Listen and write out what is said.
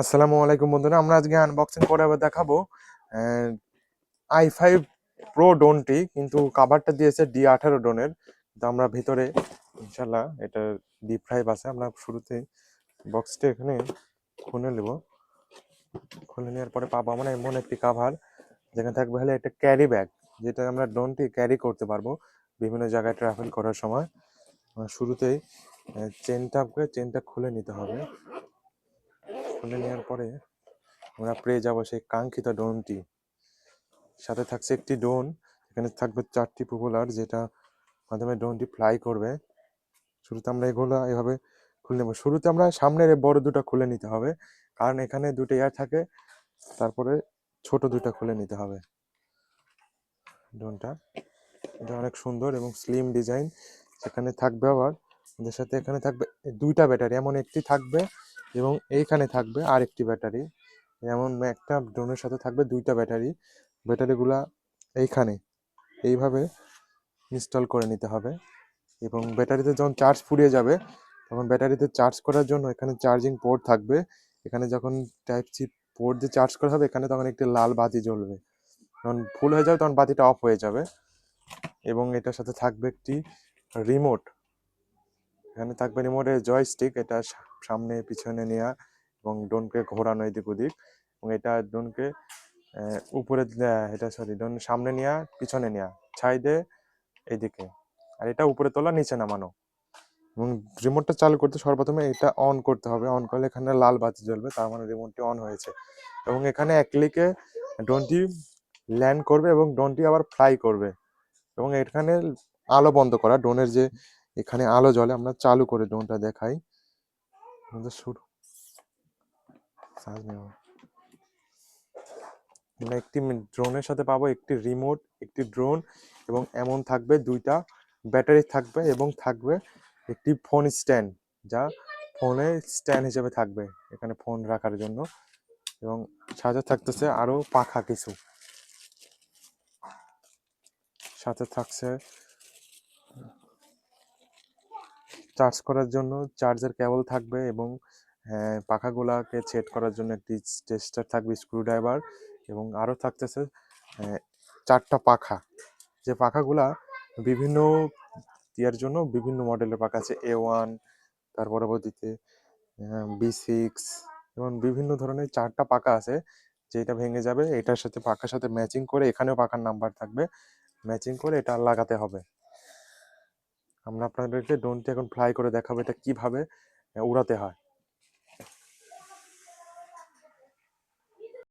আসসালামু আলাইকুম বন্ধুরা, আমরা আজকে আনবক্সিং করে দেখাবো আই ফাইভ প্রো ড্রোনটি কিন্তু কাভারটা দিয়েছে ডি আঠারো ড্রোনের তো আমরা ভিতরে, ইনশাল্লাহ এটা ডি ফাইভ আছে, আমরা শুরুতে বক্সটা এখানে খুলে নেব। খুলে নেওয়ার পরে পাবো আমরা এমন একটি কাভার যেখানে থাকবে হলে একটা ক্যারি ব্যাগ যেটা আমরা ড্রোনটি ক্যারি করতে পারব বিভিন্ন জায়গায় ট্রাভেল করার সময়। শুরুতেই চেনটা চেনটা খুলে নিতে হবে। খুলে নেওয়ার পরে আমরা পেয়ে যাব সেই কাঙ্ক্ষিত ড্রোনটি। সাথে থাকছে একটি ড্রোন, এখানে থাকবে চারটি পপুলার যেটা মাধ্যমে ড্রোনটি ফ্লাই করবে। শুরুতে আমরা এগুলো এভাবে খুলে নেব। শুরুতে আমরা সামনের বড় দুটো খুলে নিতে হবে, কারণ এখানে দুটো এয়ার থাকে, তারপরে ছোট দুটো খুলে নিতে হবে। ড্রোনটা, এটা অনেক সুন্দর এবং স্লিম ডিজাইন সেখানে থাকবে আবার ওদের সাথে এখানে থাকবে দুইটা ব্যাটারি, এমন একটি থাকবে এবং এইখানে থাকবে আরেকটি ব্যাটারি। যেমন একটা ড্রোনের সাথে থাকবে দুইটা ব্যাটারি। ব্যাটারিগুলা এইখানে। এইভাবে ইনস্টল করে নিতে হবে। এবং ব্যাটারিতে যখন চার্জ ফুরিয়ে যাবে, তখন ব্যাটারিতে চার্জ করার জন্য এখানে চার্জিং পোর্ট থাকবে। এখানে যখন টাইপ সি পোর্ট দিয়ে চার্জ করা হবে, এখানে তখন একটি লাল বাতি জ্বলবে। যখন ফুল হয়ে যাবে, তখন বাতিটা অফ হয়ে যাবে। এবং এটার সাথে থাকবে একটি রিমোট এখানে থাকবে রিমোটের জয়স্টিক এটা সামনে, পিছনে নেওয়া এবং ড্রোনকে ঘোরানো এদিক ওদিক এবং এটা ড্রোনকে উপরে এটা সরি ড্রোন সামনে নেওয়া পিছনে নেওয়া সাইডে এইদিকে আর এটা উপরে তোলা, নিচে নামানো। এবং রিমোটটা চালু করতে সর্বপ্রথমে এটা অন করতে হবে। অন করলে এখানে লাল বাতি জ্বলবে, তার মানে রিমোটটি অন হয়েছে। এবং এখানে এক ক্লিকে ড্রোনটি ল্যান্ড করবে এবং ড্রোনটি আবার ফ্লাই করবে। এবং এখানে আলো বন্ধ করা ড্রোনের যে এখানে আলো জলে আমরা চালু করে ড্রোনটা দেখাই। আমাদের শুরু। আমরা। একটি ড্রোনের সাথে পাবো একটি রিমোট, একটি ড্রোন এবং এমন থাকবে দুইটা ব্যাটারি থাকবে এবং থাকবে একটি ফোন স্ট্যান্ড, যা ফোনে স্ট্যান্ড হিসেবে থাকবে এখানে ফোন রাখার জন্য এবং সাথে থাকতেছে আরও পাখা কিছু। সাথে থাকছে চার্জ করার জন্য চার্জার কেবল থাকবে এবং আহ, পাখাগুলাকে সেট করার জন্য একটি টেস্টার থাকবে স্ক্রুড্রাইভার এবং আরও থাকতেছে আহ, চারটা পাখা। যে পাখাগুলা বিভিন্ন ইয়ার জন্য বিভিন্ন মডেলের পাখা আছে এ ওয়ান তার পরবর্তীতে বি সিক্স এবং বিভিন্ন ধরনের চারটা পাখা আছে যেটা ভেঙে যাবে এটার সাথে পাখার সাথে ম্যাচিং করে এখানেও পাখার নাম্বার থাকবে ম্যাচিং করে এটা লাগাতে হবে। আমরা আপনাদেরকে ড্রোনটি এখন ফ্লাই করে দেখাবো এটা কীভাবে উড়াতে হয়।